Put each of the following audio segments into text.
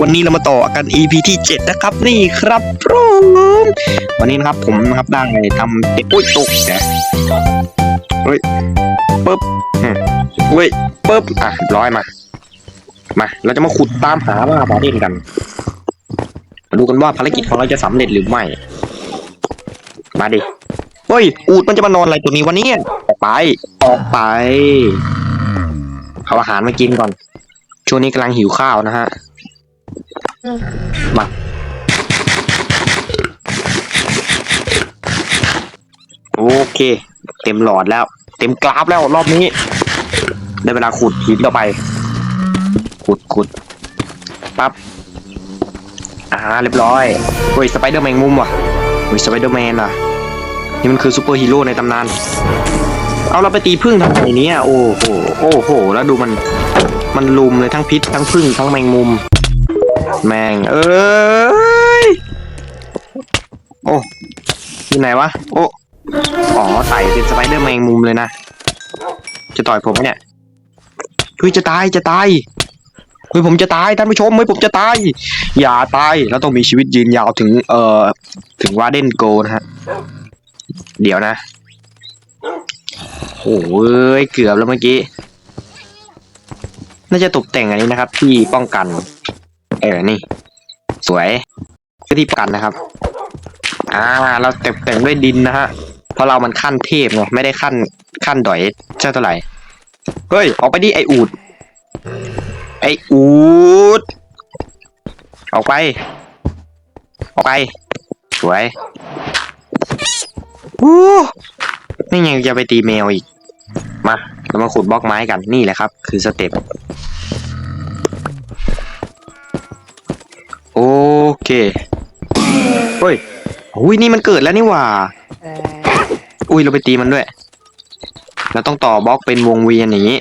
วันนี้เรามาต่อกัน EP ที่ 7 นะครับ นี่ครับพร้อมวันนี้นะครับผมนะครับได้ทำเด็กอุ้ยตกแกเฮ้ยปึ๊บเฮ้ยปึ๊บอะร้อยมา มา เราจะมาขุดตามหาว่าบาเดนกันมาดูกันว่าภารกิจของเราจะสำเร็จหรือไม่ มาดิเฮ้ย อูดมันจะมานอนอะไรตัวนี้วันนี้ออกไป ออกไป เอาอาหารมากินก่อน ช่วงนี้กำลังหิวข้าวนะฮะ มาโอเค เต็มหลอดแล้ว เต็มกราฟแล้วรอบนี้ ได้เวลาขุดหินต่อไป ขุดขุดปั๊บอ่าเรียบร้อยเฮ้ยสไปเดอร์แมงมุมว่ะเฮ้ยสไปเดอร์แมนอะ นี่มันคือซูเปอร์ฮีโร่ในตำนาน เอาเราไปตีพึ่งทำไมเนี่ยโอ้โห โอ้โห แล้วดูมัน มันลุมเลยทั้งพิษทั้งพึ่งทั้งแมงมุม แมงเอ้ย โอ้ที่ไหนวะ โอ้ อ๋อไต่เป็นสไปเดอร์แมงมุมเลยนะ จะต่อยผมไหมเนี่ยเฮ้ยจะตายจะตายเฮ้ยผมจะตายท่านผู้ชมเฮ้ยผมจะตาย อย่าตายเราต้องมีชีวิตยืนยาวถึง เอ่อ ถึงวาเดนโกนะฮะ เดี๋ยวนะโอ้ยเกือบแล้วเมื่อกี้ น่าจะตกแต่งอันนี้นะครับ ที่ป้องกัน เออ นี่ สวยก็ที่ป้องกันนะครับ อ่า เราแต่งแต่งด้วยดินนะฮะ เพราะเรามันขั้นเทพไง ไม่ได้ขั้นขั้นดอยเจ้าเท่าไหร่เฮ้ย ออกไปดิไออูด ไออูด ออกไป ออกไป สวยวู้นี่ยังจะไปตีแมวอีก มา เรามาขุดบล็อกไม้กัน นี่แหละครับ คือสเต็ป โอ เคเฮ้ยอุ้ยนี่มันเกิดแล้วนี่หว่า อุ้ยเราไปตีมันด้วย เราต้องต่อบล็อกเป็นวงเวียนอย่างนี้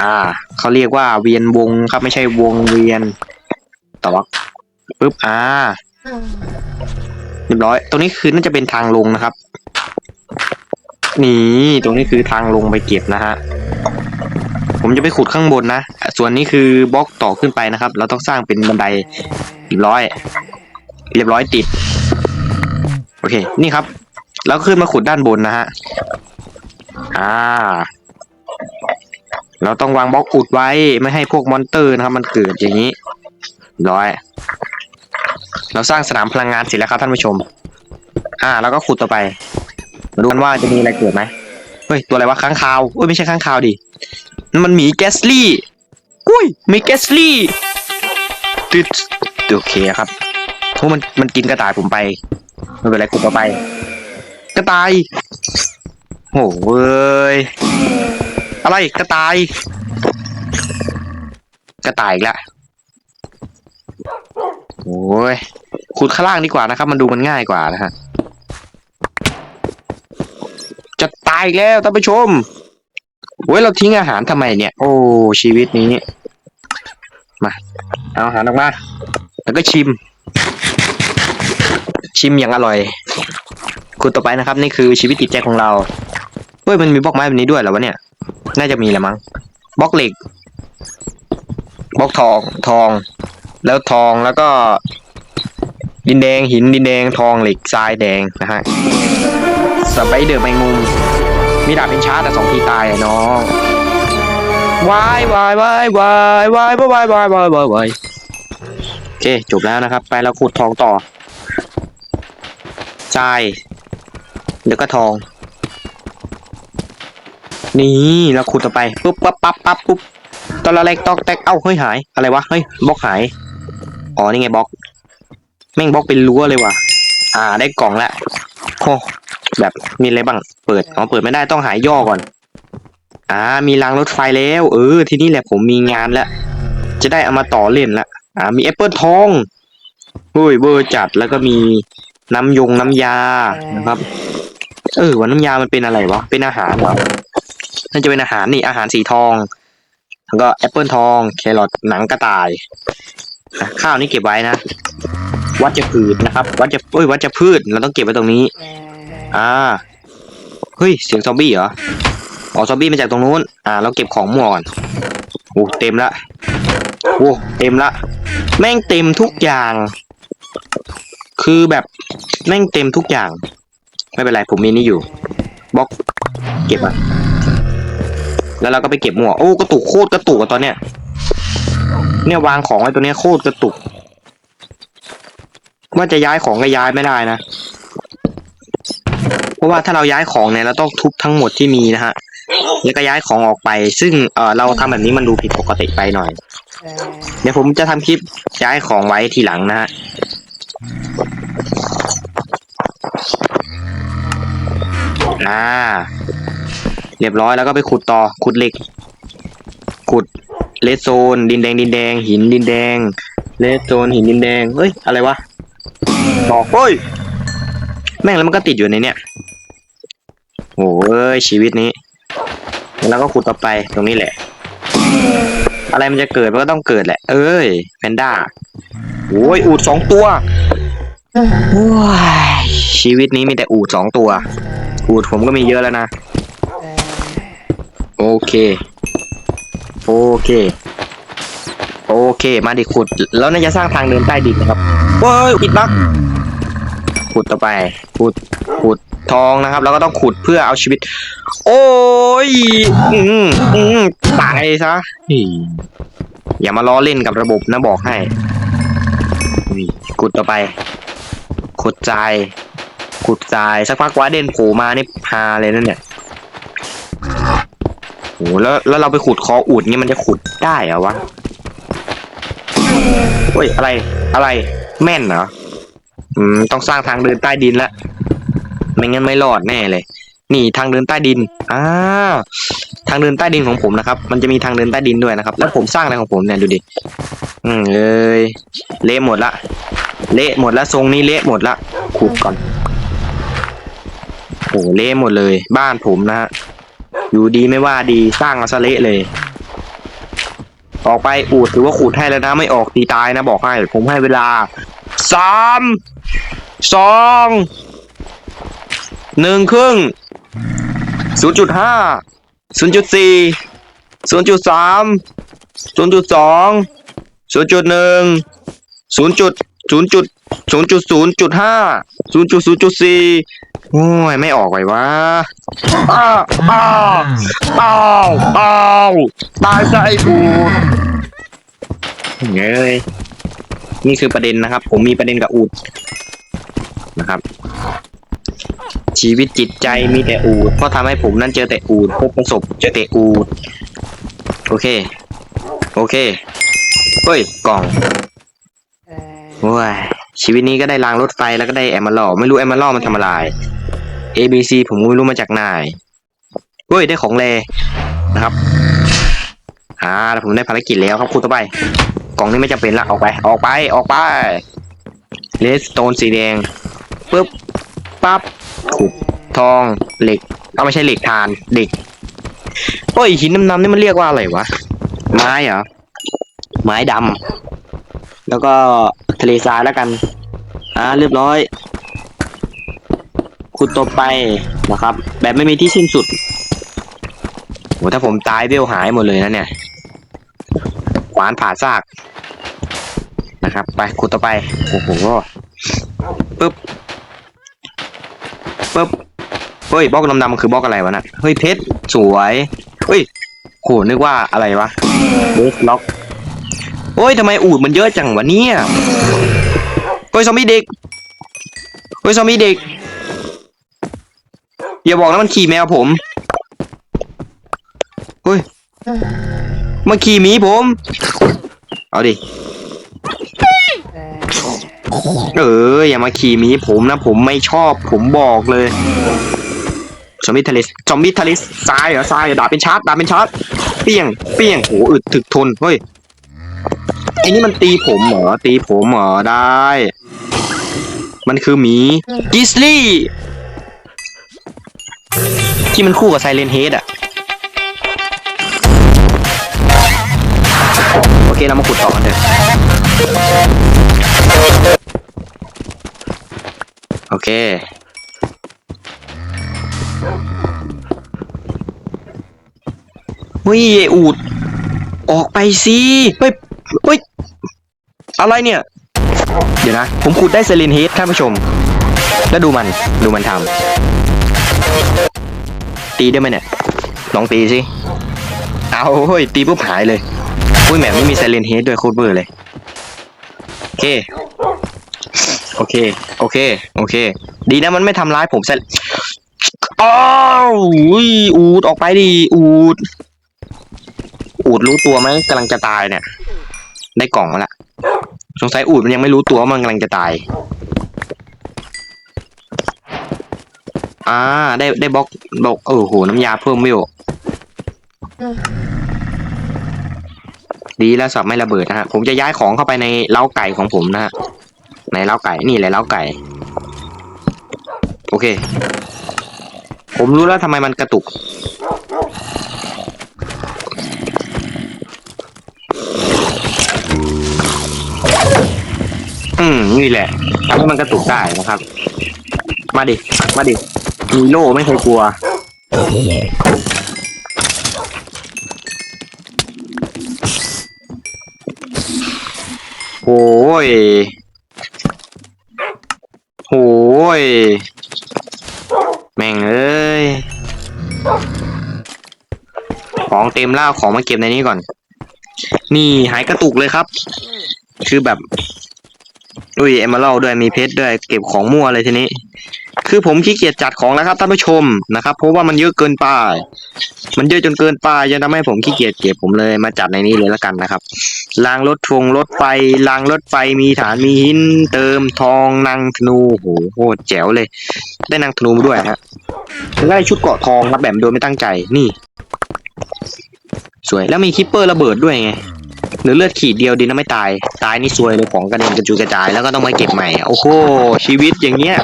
อ่าเขาเรียกว่าเวียนวงครับไม่ใช่วงเวียน ต่อบล็อกปึ๊บอ่าเรียบร้อย ตรงนี้คือน่าจะเป็นทางลงนะครับ นี่ตรงนี้คือทางลงไปเก็บนะฮะ ผมจะไปขุดข้างบนนะ ส่วนนี้คือบล็อกต่อขึ้นไปนะครับ เราต้องสร้างเป็นบันได เรียบร้อย เรียบร้อยติด โอเค นี่ครับ แล้วขึ้นมาขุดด้านบนนะฮะ อ่า เราต้องวางบล็อกอุดไว้ไม่ให้พวกมอนเตอร์นะครับ มันเกิดอย่างนี้ร้อย เราสร้างสนามพลังงานเสร็จแล้วครับท่านผู้ชม อ่า แล้วก็ขุดต่อไปมาดูกันว่าจะมีอะไรเกิดไหมเฮ้ย ตัวอะไรวะค้างคาวเอ้ยไม่ใช่ค้างคาวดิมันหมีแกสลี่ อุ้ยหมีแกสลี่ติด โอเคครับโอ้มันมันกินกระต่ายผมไปไม่เป็นไรขุดต่อไป กระต่ายโอ้เว้ยอะไรกระต่าย กระต่ายอีกแล้วโอ้ยขุดข้างล่างดีกว่านะครับ มันดูมันง่ายกว่านะฮะจะตายอีกแล้วท่านผู้ชมเว้ยเราทิ้งอาหารทำไมเนี่ย โอ้ชีวิตนี้ มา เอาอาหารออกมา แล้วก็ชิม ชิมอย่างอร่อยคุณต่อไปนะครับ นี่คือชีวิตจิตใจของเราเฮ้ยมันมีบล็อกไม้แบบนี้ด้วยเหรอวะเนี่ย น่าจะมีแหละมั้งบล็อกเหล็กบล็อกทองทอง แล้วทองแล้วก็ ดินแดงหินดินแดงทองเหล็กทรายแดงนะฮะสไปเดอร์แมงมุม มีดาบเป็นชาร์แต่สองทีตายน้องวายวายวายวายวายวายวายวายวายวาย เคจบแล้วนะครับ ไปแล้วขุดทองต่อทรายเดี๋ยวก็ทอง นี่เราขุดต่อไปปุ๊บปั๊บปั๊บปั๊บปุ๊บตอนละเล็กตอกแตกเอ้าเฮ้ยหายอะไรวะเฮ้ยบล็อกหายอ๋อนี่ไงบล็อกแม่งบล็อกเป็นรั้วเลยว่ะ อ่า ได้กล่องล้วโอ้แบบมีอะไรบ้างเปิดอ๋อเปิดไม่ได้ต้องหายย่อก่อน อ่า มีรางรถไฟแล้ว เออ ที่นี้แหละผมมีงานแล้วจะได้เอามาต่อเล่นละ อ่ามีแอปเปิลทองเฮ้ยเบอร์จัดแล้วก็มีน้ำยงน้ำยานะครับ เออว่าน้ำยามันเป็นอะไรวะเป็นอาหารเหรอน่าจะเป็นอาหารนี่อาหารสีทอง แล้วก็แอปเปิลทอง แครอทหนังกระต่ายอะข้าวนี่เก็บไว้นะวัชพืชนะครับวัชเอ้ยวัชพืชเราต้องเก็บไว้ตรงนี้ อ่าเฮ้ยเสียงซอมบี้เหรออ๋อซอมบี้มาจากตรงนู้นอ่า เราเก็บของมั่วก่อนโอ้เต็มละโอ้เต็มละ แม่งเต็มทุกอย่าง คือแบบแม่งเต็มทุกอย่าง ไม่เป็นไรผมมีนี่อยู่บล็อกเก็บอะแล้วเราก็ไปเก็บหมวกโอ้กระตุกโคตรกระตุกอะตอนเนี้ยเนี่ยวางของไว้ตัวเนี้ยโคตรกระตุก ว่าจะย้ายของก็ย้ายไม่ได้นะ เพราะว่าถ้าเราย้ายของเนี่ยเราต้องทุบทั้งหมดที่มีนะฮะ แล้วก็ย้ายของออกไป ซึ่งเออเราทำแบบนี้มันดูผิดปกติไปหน่อย เดี๋ยวผมจะทำคลิปย้ายของไว้ทีหลังนะฮะอ่า เรียบร้อยแล้วก็ไปขุดต่อ ขุดเหล็ก ขุดเลสโซน ดินแดง ดินแดง หินดินแดง เลสโซน หินดินแดง เฮ้ย อะไรวะต่อเฮ้ย แม่งแล้วมันก็ติดอยู่ในเนี้ยโอ้ยชีวิตนี้ แล้วก็ขุดต่อไปตรงนี้แหละ อะไรมันจะเกิดมันก็ต้องเกิดแหละ เอ้ยแพนด้าโอ้ยอูดสองตัวโอ้ยชีวิตนี้มีแต่อูดสองตัว อูดผมก็มีเยอะแล้วนะ โอเค โอเค โอเค มาดิขุด แล้วน่าจะสร้างทางเดินใต้ดินนะครับเว้ยอิดบักขุดต่อไป ขุด ขุด ทองนะครับแล้วก็ต้องขุดเพื่อเอาชีวิต โอ้ย อืมอืมตายซะอย่ามาล้อเล่นกับระบบนะบอกให้ขุดต่อไป ขุดทรายขุดทรายสักพักว่าเด่นโผล่มานี่พาเลยนั่นเนี่ยโหแล้วแล้วเราไปขุดคออูดเงี้มันจะขุดได้เหรอวะเฮ้ยอะไรอะไรแม่นเหรออืมต้องสร้างทางเดินใต้ดินละ ไม่งั้นไม่รอดแน่เลย นี่ทางเดินใต้ดินอ่าทางเดินใต้ดินของผมนะครับ มันจะมีทางเดินใต้ดินด้วยนะครับ แล้วผมสร้างอะไรของผมเนี่ยดูดิอืมเอ้ยเละหมดละเละหมดละทรงนี้เละหมดละขุดก่อนโอ้เละหมดเลย บ้านผมนะฮะอยู่ดีไม่ว่าดีสร้างเอาซะเละเลย ออกไปอูดถือว่าขูดให้แล้วนะไม่ออกตีตายนะบอกให้ ผมให้เวลาสามสอง หนึ่งครึ่งศูนย์จุดห้าศูนย์จุดสี่ศูนย์จุดสามศูนย์จุดสองศูนย์จุดหนึ่งศูนย์จุดศูนย์จุดศูนย์จุดศูนย์จุดห้าศูนย์จุดศูนย์จุดสี่โอ้ยไม่ออกไปวะอ้าวอ้าวอ้าวอ้าวตายซะไอ้กูเฮ้ยนี่คือประเด็นนะครับ ผมมีประเด็นกับอูดนะครับ ชีวิตจิตใจมีแต่อูดเพราะทำให้ผมนั้นเจอแต่อูดพบประสบเจอแต่อูดโอเค โอเคเฮ้ยกล่องโอ้ยชีวิตนี้ก็ได้รางรถไฟแล้วก็ได้แอมเมอลไม่รู้แอมเมอลมันทำอะไร A B C ผมก็ไม่รู้มาจากไหนเฮ้ยได้ของเลนะครับอ่าแล้วผมได้ภารกิจแล้วครับคุณต่อไป กล่องนี้ไม่จำเป็นละออกไป ออกไปออกไปเลสโตนสีแดงปึ๊บปั๊บ ขุดทองเหล็กเอาไม่ใช่เหล็กทานเด็กโอ้ยหินน้ำๆนี่มันเรียกว่าอะไรวะ ไม้เหรอ ไม้ดำแล้วก็ทะเลทรายแล้วกัน อ่าเรียบร้อย ขุดต่อไปนะครับ แบบไม่มีที่สิ้นสุดโหถ้าผมตายเวลหายหมดเลยนะเนี่ยขวานผ่าซากนะครับ ไปขุดต่อไป โอ้โหปึ๊บ ปึ๊บเฮ้ยบล็อกดำๆมันคือบล็อกอะไรวะน่ะเฮ้ยเพชรสวยเฮ้ยโหนึกว่าอะไรวะเดสล็อกโอ้ยทำไมอูดมันเยอะจังวะเนี่ยเฮ้ยซอมบี้เด็กเฮ้ยซอมบี้เด็กอย่าบอกนะมันขี่แมวผมเฮ้ยมันขี่หมีผม เอาดิ เออ อย่ามาขี่มีผมนะ ผมไม่ชอบผมบอกเลยซอมบี้ทะเลซอมบี้ทะเลทรายเหรอทรายดาบเป็นชาร์จดาบเป็นชาร์จเปี้ยงเปี้ยงโหอึดถึกทนเฮ้ยไอ้นี่มันตีผมเหรอตีผมเหรอได้ มันคือหมีกิสลี่ที่มันคู่กับไซเลนเฮดอะโอเคเรามาขุดต่อกันเถอะ เค เฮ้ยไออูด ออกไปสิเฮ้ยเฮ้ย อะไรเนี่ย เดี๋ยวนะ ผมขุดได้เซเลนเฮดท่านผู้ชม แล้วดูมัน ดูมันทำ ตีได้ไหมเนี่ย ลองตีสิ เอาเฮ้ย ตีปุ๊บหายเลยอุ้ยแหมไม่มีไซเลนเฮดด้วยโคตรเบอร์เลย โอเค โอเค โอเค โอเค ดีนะมันไม่ทำร้ายผมเสร็จอ้าวอุ้ยอูดออกไปดิอูด อูดรู้ตัวไหมกำลังจะตายเนี่ย ได้กล่องมาละสงสัยอูดมันยังไม่รู้ตัวว่ามันกำลังจะตาย อ่า ได้ได้บล็อกบล็อกเออโห น้ำยาเพิ่มวิวดีแล้วสับไม่ระเบิดนะฮะ ผมจะย้ายของเข้าไปในเล้าไก่ของผมนะฮะ ในเล้าไก่นี่แหละเล้าไก่ โอเค ผมรู้แล้วทำไมมันกระตุก อืมนี่แหละทำให้มันกระตุกได้นะครับ มาดิ มาดิ มีโล่ไม่เคยกลัวโอ้ย ย แม่งเอ้ย ของเต็มล่าของมาเก็บในนี้ก่อน นี่หายกระตุกเลยครับ คือแบบ อุ้ยเอมเมอรัลด้วยมีเพชรด้วย เก็บของมั่วเลยทีนี้ คือผมขี้เกียจจัดของแล้วครับท่านผู้ชมนะครับ เพราะว่ามันเยอะเกินไป มันเยอะจนเกินไปจะทำให้ผมขี้เกียจเก็บผมเลยมาจัดในนี้เลยล้วกันนะครับรางรถทงรถไฟรางรถไฟมีฐานมีหินเติมทองนางธนูโหโหแจ๋วเลย ได้นางธนูมาด้วยฮะได้ชุดเกาะทองครับแบบโดยไม่ตั้งใจนี่ สวยแล้วมีคิปเปอร์ระเบิดด้วยไงหรือเลือดขีดเดียวดีนะไม่ตาย ตายนี่ซวยเลยของกระเด็นกระจุยกระจายแล้วก็ต้องมาเก็บใหม่ โอ้โหชีวิตอย่างเงี้ย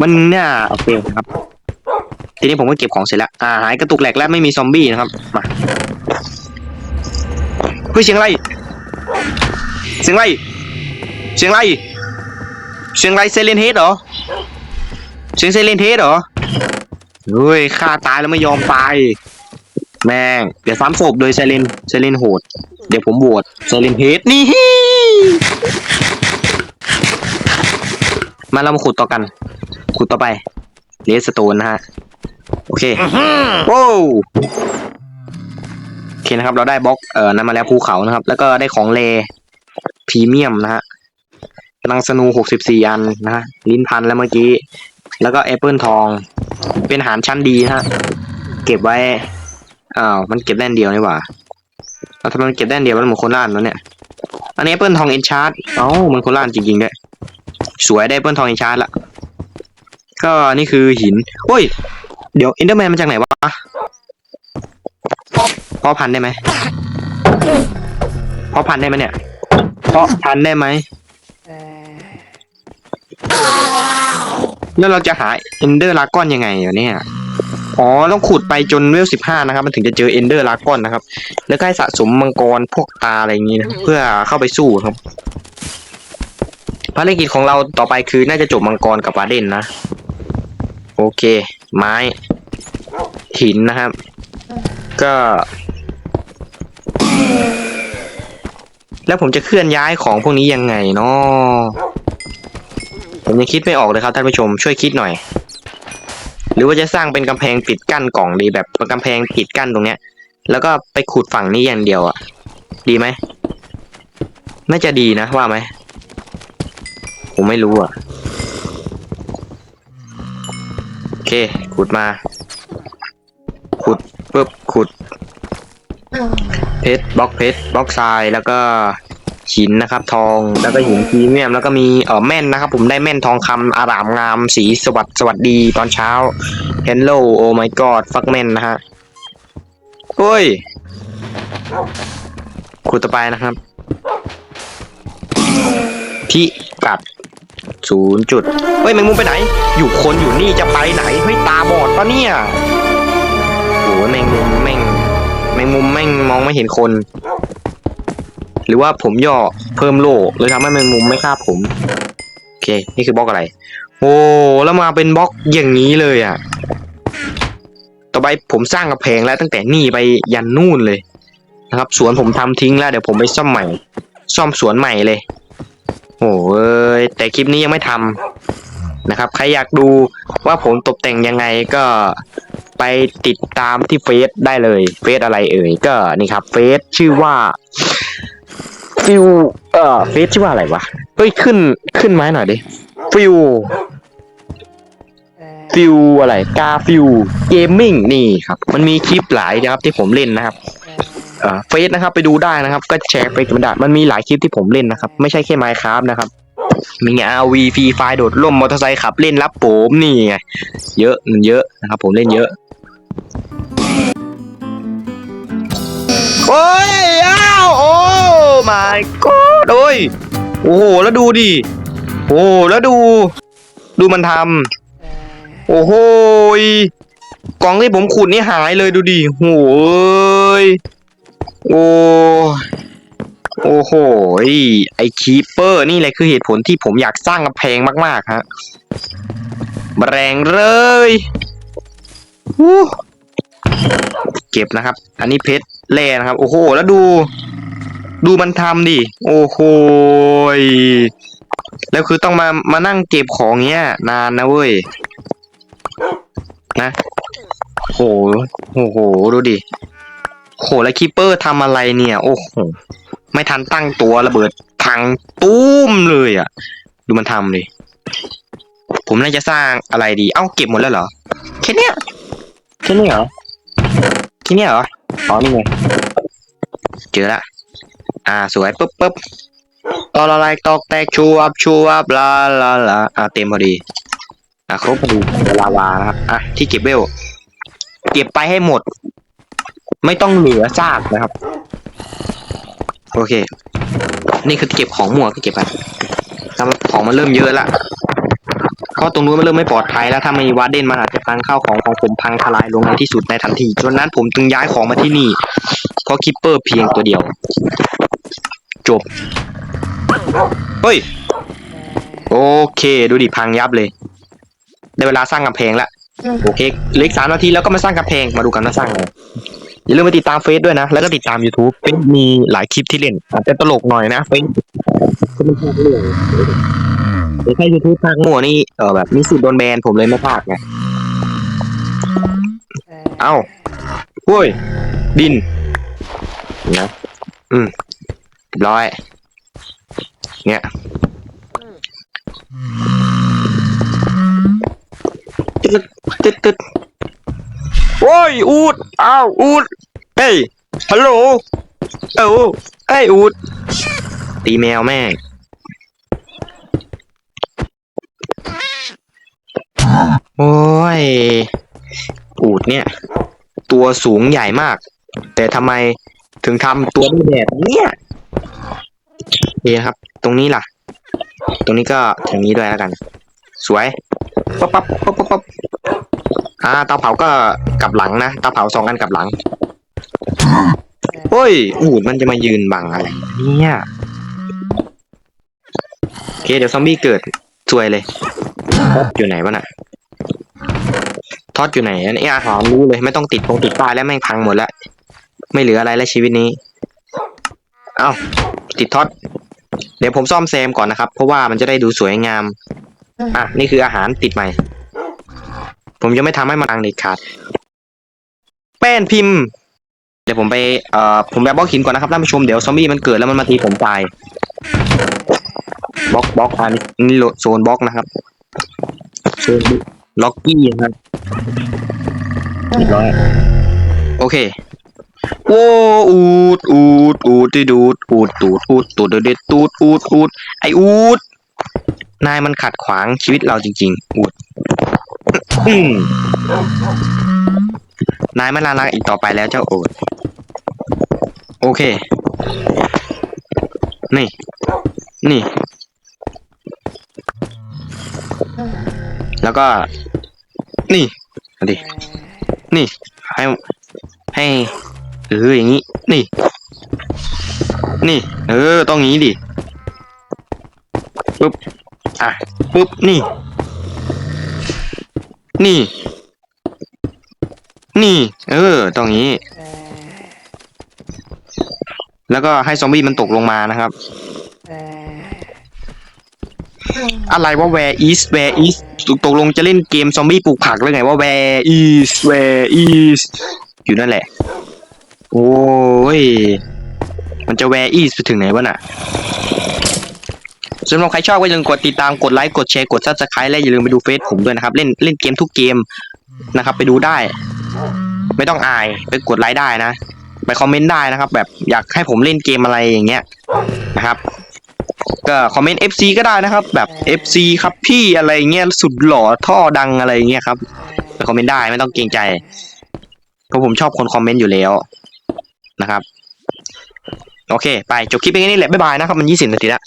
มันเนี่ยโอเคครับ ทีนี้ผมก็เก็บของเสร็จแล้วอ่าหายกระตุกแหลกแล้วไม่มีซอมบี้นะครับ มาเฮ้ยเสียงไร เสียงไร เสียงไร เสียงไรเซเลนเฮดเหรอ เสียงเซเลนเฮดเหรอเฮ้ยฆ่าตายแล้วไม่ยอมไป แม่ง เดี๋ยวซ้ำศพโดยเซเลนเซเลนโหด เดี๋ยวผมโหวตเซเลนเฮดนี่ มาเรามาขุดต่อกัน ขุดต่อไปเลสโตนนะฮะ โอเคโว้วโอเคนะครับ เราได้บล็อกเอ่อนั้นมาแล้วภูเขานะครับ แล้วก็ได้ของเลพรีเมียมนะฮะกำลังสนูหกสิบสี่อันนะฮะ ลิ้นพันแล้วเมื่อกี้ แล้วก็แอปเปิลทอง เป็นอาหารชั้นดีนะฮะ เก็บไว้ อ้าว มันเก็บได้อันเดียวนี่หว่าแล้วทำไมมันเก็บได้อันเดียวมันเหมือนโคนล่านแล้วเนี่ย อันนี้แอปเปิลทองเอนชาร์ดเอ้ามันโคนล่านจริงๆด้วย สวยได้เปิลทองอนชาร์ดละ ก็นี่คือหิน โอ้ย เดี๋ยวอินเดอร์แมนมาจากไหนวะเพาะพันได้ไหมเพาะพันได้ไหมเนี่ยเพาะพันได้ไหมแล้วเราจะหาเอนเดอร์ลากอนยังไงอะเนี่ย อ๋อ ต้องขุดไปจนเวลสิบห้านะครับ มันถึงจะเจอเอนเดอร์ลากอนนะครับ แล้วก็ให้สะสมมังกรพวกตาอะไรอย่างนี้นะ เพื่อเข้าไปสู้ครับ ภารกิจของเราต่อไปคือน่าจะจบมังกรกับวาเดนนะ โอเค ไม้ หินนะครับ ก็ แล้วผมจะเคลื่อนย้ายของพวกนี้ยังไงเนาะผมยังคิดไม่ออกเลยครับท่านผู้ชมช่วยคิดหน่อย หรือว่าจะสร้างเป็นกำแพงปิดกั้นกล่องดีแบบกำแพงปิดกั้นตรงเนี้ย แล้วก็ไปขุดฝั่งนี้อย่างเดียวอะ่ะ ดีไหมน่าจะดีนะว่าไหม ผมไม่รู้อะ โอเค ขุดมา ขุดปุ๊บ ขุด เพชรบล็อกเพชรบล็อกทราย แล้วก็หินนะครับ ทอง แล้วก็หินพรีเมียม แล้วก็มีเออแม่นนะครับ ผมได้แม่นทองคำอารามงาม สีสวัสดสวัสดีตอนเช้า Hello Oh my god ฟักแม่นนะฮะเฮ้ยขุดต่อไปนะครับ พิกัด ศูนย์จุด เฮ้ยแมงมุมไปไหน อยู่คนอยู่นี่จะไปไหน เฮ้ยตาบอดปะเนี่ยโอ้ยแมงมุมแม่งแมงมุมแม่งมองไม่เห็นคน หรือว่าผมย่อเพิ่มโล่เลยทำให้แมงมุมไม่ฆ่าผมโอเค นี่คือบล็อกอะไร โอ้แล้วมาเป็นบล็อกอย่างนี้เลยอะ ต่อไปผมสร้างกระแพงแล้วตั้งแต่นี่ไปยันนู่นเลยนะครับ สวนผมทำทิ้งแล้วเดี๋ยวผมไปซ่อมใหม่ ซ่อมสวนใหม่เลย โอ้ยแต่คลิปนี้ยังไม่ทำนะครับ ใครอยากดูว่าผมตกแต่งยังไงก็ไปติดตามที่เฟซได้เลย เฟซอะไรเอ่ยก็นี่ครับ เฟซชื่อว่าฟิวเอ่อเฟซชื่อว่าอะไรวะเอ้ยขึ้นขึ้นไม้หน่อยดิฟิวฟิวอะไรกาฟิวเกมมิ่งนี่ครับ มันมีคลิปหลายนะครับที่ผมเล่นนะครับ เฟซนะครับ ไปดูได้นะครับ ก็แชร์ไปกันได้มันมีหลายคลิปที่ผมเล่นนะครับ ไม่ใช่แค่ Minecraft นะครับ มีอาวีฟรีไฟโดดร่มมอเตอร์ไซค์ขับเล่นรับผมนี่ไงเยอะมันเยอะนะครับ ผมเล่นเยอะโอ้ยอ้าวโอ้ my god โอ้ยโอ้โหแล้วดูดิโอ้แล้วดู ดูมันทำโอ้โหกล่องที่ผมขุดนี่หายเลยดูดิโอ้ย โอ้โอ้โหไอคีเปอร์นี่แหละคือเหตุผลที่ผมอยากสร้างกำแพงมากๆฮะแรงเลยเก็บนะครับ อันนี้เพชรแร่นะครับ โอ้โห แล้วดู ดูมันทำดิ โอ้โหแล้วคือต้องมามานั่งเก็บของเนี้ย นานนะเว้ย นะโหโอ้โห ดูดิ โหแล้วคีเปอร์ทำอะไรเนี่ย โอ้โห ไม่ทันตั้งตัวระเบิดพังตุ้มเลยอะ ดูมันทำเลยผมน่าจะสร้างอะไรดี เอ้าเก็บหมดแล้วเหรอ แค่เนี้ยแค่นี้เหรอแค่เนี้ยเหรอ อ๋อนี่ไงเจอละ อ่าสวยปุ๊บปุ๊บตอละลายตอกแตกชูอับชูอับลาลาลาอ่าเต็มพอดี อะครบพอดีลาวานะครับ อะที่เก็บเวลเก็บไปให้หมด ไม่ต้องเหลือซากนะครับ โอเค นี่คือเก็บของมั่วก็เก็บไปทำของมันเริ่มเยอะละเพราะตรงนู้นมันเริ่มไม่ปลอดภัยแล้วถ้าไมีวาร์เดนมาอาจจะพังข้าวของของผมพังทลายลงในที่สุดในทันทีจนนั้นผมจึงย้ายของมาที่นี่เพราะคิปเปอร์เพียงตัวเดียว จบ เฮ้ย โอเค ดูดิพังยับเลยได้เวลาสร้างกำแพงละโอเคเหล็กสามนาทีแล้วก็มาสร้างกำแพงมาดูกันว่าสร้างไง อย่าลืมไปติดตามเฟซด้วยนะ แล้วก็ติดตาม YouTube เฟซมีหลายคลิปที่เล่นอาจจะตลกหน่อยนะเฟซก็ไม่พลาดเรื่องแต่ถ้า YouTube ภาคมั่วนี่เออแบบมีสิทธิ์โดนแบนผมเลยไม่พลาดไงเอ้าโว้ย ดิน นะ อืมร้อย เนี่ยตึ๊ดตึ๊ดตึ๊ด โอ้ยอูดอ้าวอูดเฮ้ยฮัลโหลเอ้าเอ้ยอูดตีแมวแม่โอ้ย อูดเนี่ย ตัวสูงใหญ่มาก แต่ทำไมถึงทำตัวได้แบบเนี้ยโอเคครับ ตรงนี้ล่ะ ตรงนี้ก็ทางนี้ด้วยแล้วกัน สวย ปั๊บปั๊บปั๊บปั๊บปั๊บอ่าเตาเผาก็กลับหลังนะเตาเผาสองอันกลับหลังโอ้ยอูดมันจะมายืนบังอะไรเนี่ยโอเคเดี๋ยวซอมบี้เกิดสวยเลยท็อตอยู่ไหนวะน่ะทอดอยู่ไหนอันนี้อาหารรู้เลยไม่ต้องติดตรงติดป้ายแล้วแม่งพังหมดแล้วไม่เหลืออะไรแล้วชีวิตนี้ เอ้าติดท็อตเดี๋ยวผมซ่อมแซมก่อนนะครับ เพราะว่ามันจะได้ดูสวยงาม อะ นี่คืออาหารติดใหม่ ผมจะไม่ทำให้มันพังเด็ดขาด แป้นพิมพ์ เดี๋ยวผมไป เอ่อ ผมแบบบล็อกหินก่อนนะครับท่านผู้ชม เดี๋ยวซอมบี้มันเกิดแล้วมันมาตีผมตาย บล็อกบล็อกอันนี้นี่โซนบล็อกนะครับโซนล็อกกี้นะครับเรียบร้อยโอเคโอ้อูดอูดอูดดิดูดอูดตูดอูดตูดเด็ดตูดอูดอูดไออูด นายมันขัดขวางชีวิตเราจริงๆอูดอืมนายไม่น่ารักอีกต่อไปแล้วเจ้าโอด โอเค นี่ นี่ แล้วก็ นี่เอาดิ นี่ ให้ ให้ เอออย่างนี้ นี่ นี่ เออ ต้องงี้ดิ ปุ๊บ อะ ปุ๊บ นี่ นี่ นี่ เออต้องงี้ แล้วก็ให้ซอมบี้มันตกลงมานะครับ อะไรว่า where is where is ตกตกลงจะเล่นเกมซอมบี้ปลูกผักหรือไงว่า where is where is อยู่นั่นแหละ โอ้ย มันจะ where is ไปถึงไหนวะน่ะ สำหรับใครชอบก็อย่าลืมกดติดตามกดไลค์กดแชร์กด subscribe และอย่าลืมไปดูเฟซผมด้วยนะครับ เล่นเล่นเกมทุกเกมนะครับ ไปดูได้ ไม่ต้องอายไปกดไลค์ได้นะ ไปคอมเมนต์ได้นะครับ แบบอยากให้ผมเล่นเกมอะไรอย่างเงี้ยนะครับ ก็คอมเมนต์ FC ก็ได้นะครับ แบบ FC ครับพี่อะไรเงี้ยสุดหล่อท่อดังอะไรเงี้ยครับไปคอมเมนต์ได้ไม่ต้องเกรงใจเพราะผมชอบคนคอมเมนต์อยู่แล้วนะครับ โอเค ไปจบคลิปเป็นแค่นี้แหละบ๊ายบายนะครับมันยี่สิบนาทีและ